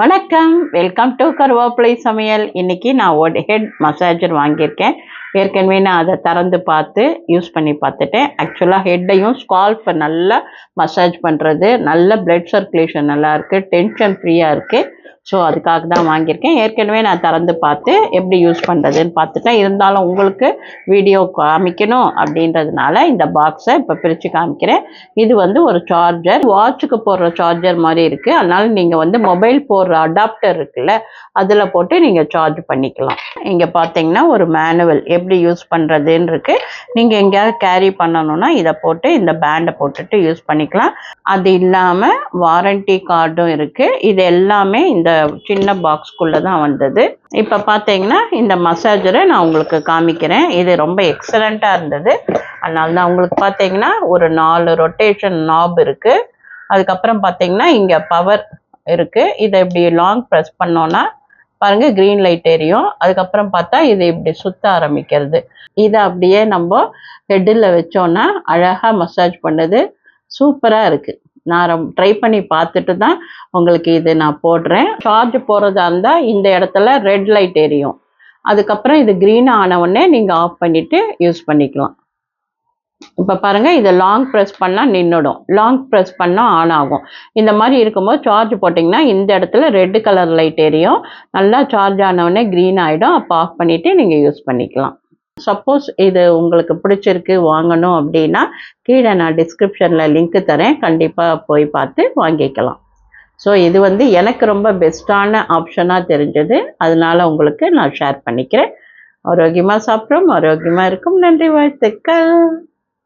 வணக்கம். Welcome to கருவேப்பிலை சமையல். இன்னைக்கு நான் ஒரு ஹெட் மசாஜர் வாங்கியிருக்கேன். ஏற்கனவே நான் அதை திறந்து பார்த்து யூஸ் பண்ணி பார்த்துட்டேன். ஆக்சுவலாக ஹெட்டையும் ஸ்கால்ஃபை நல்லா மசாஜ் பண்ணுறது நல்ல பிளட் சர்க்குலேஷன் நல்லா இருக்குது டென்ஷன் ஃப்ரீயாக இருக்குது ஸோ அதுக்காக தான் வாங்கியிருக்கேன். ஏற்கனவே நான் திறந்து பார்த்து எப்படி யூஸ் பண்ணுறதுன்னு பார்த்துட்டேன். இருந்தாலும் உங்களுக்கு வீடியோ காமிக்கணும் அப்படின்றதுனால இந்த பாக்ஸை இப்போ பிரித்து காமிக்கிறேன். இது வந்து ஒரு சார்ஜர் வாட்சுக்கு போடுற சார்ஜர் மாதிரி இருக்குது அதனால் நீங்கள் வந்து மொபைல் போடுற அடாப்டர் இருக்குல்ல அதில் போட்டு நீங்கள் சார்ஜ் பண்ணிக்கலாம். இங்கே பார்த்தீங்கன்னா ஒரு மேனுவல் எப்படி யூஸ் பண்ணுறதுன்னு இருக்குது நீங்கள் எங்கேயாவது கேரி பண்ணணும்னா இதை போட்டு இந்த பேண்டை போட்டுட்டு யூஸ் பண்ணிக்கலாம். அது இல்லாமல் வாரண்டி கார்டும் இருக்குது இது எல்லாமே இந்த சின்ன பாக்ஸ்க்குள்ளே தான் வந்தது. இப்போ பார்த்தீங்கன்னா இந்த மசாஜரை நான் உங்களுக்கு காமிக்கிறேன். இது ரொம்ப எக்ஸலண்ட்டாக இருந்தது. அதனால தான் உங்களுக்கு பார்த்தீங்கன்னா ஒரு நாலு ரொட்டேஷன் நாப் இருக்குது அதுக்கப்புறம் பார்த்தீங்கன்னா இங்கே பவர் இருக்குது இதை இப்படி லாங் ப்ரெஸ் பண்ணோன்னா பாருங்கள் க்ரீன் லைட் எரியும். அதுக்கப்புறம் பார்த்தா இது இப்படி சுத்த ஆரம்பிக்கிறது. இதை அப்படியே நம்ம ஹெட்டில் வச்சோன்னா அழகாக மசாஜ் பண்ணுது சூப்பராக இருக்குது நான் ரொம்ப ட்ரை பண்ணி பார்த்துட்டு தான் உங்களுக்கு இது நான் போடுறேன். சார்ஜ் போடுறதா இருந்தால் இந்த இடத்துல ரெட் லைட் எரியும். அதுக்கப்புறம் இது க்ரீன் ஆன உடனே நீங்கள் ஆஃப் பண்ணிவிட்டு யூஸ் பண்ணிக்கலாம். இப்போ பாருங்கள் இதை லாங் ப்ரெஸ் பண்ணால் நின்றுடும் லாங் ப்ரெஸ் பண்ணால் ஆன் ஆகும். இந்த மாதிரி இருக்கும்போது சார்ஜ் போட்டிங்கன்னா இந்த இடத்துல ரெட் கலர் லைட் எரியும். நல்லா சார்ஜ் ஆனவுடனே க்ரீன் ஆகிடும் அப்போ ஆஃப் பண்ணிவிட்டு நீங்கள் யூஸ் பண்ணிக்கலாம். சப்போஸ் இது உங்களுக்கு பிடிச்சிருக்கு வாங்கணும் அப்படின்னா கீழே நான் டிஸ்கிரிப்ஷனில் லிங்க் தரேன். கண்டிப்பாக போய் பார்த்து வாங்கிக்கலாம். ஸோ இது வந்து எனக்கு ரொம்ப பெஸ்ட்டான ஆப்ஷனாக தெரிஞ்சது. அதனால உங்களுக்கு நான் ஷேர் பண்ணிக்கிறேன். ஆரோக்கியமாக சாப்பிட்றோம் ஆரோக்கியமாக இருக்கும். நன்றி வாழ்த்துக்கள்.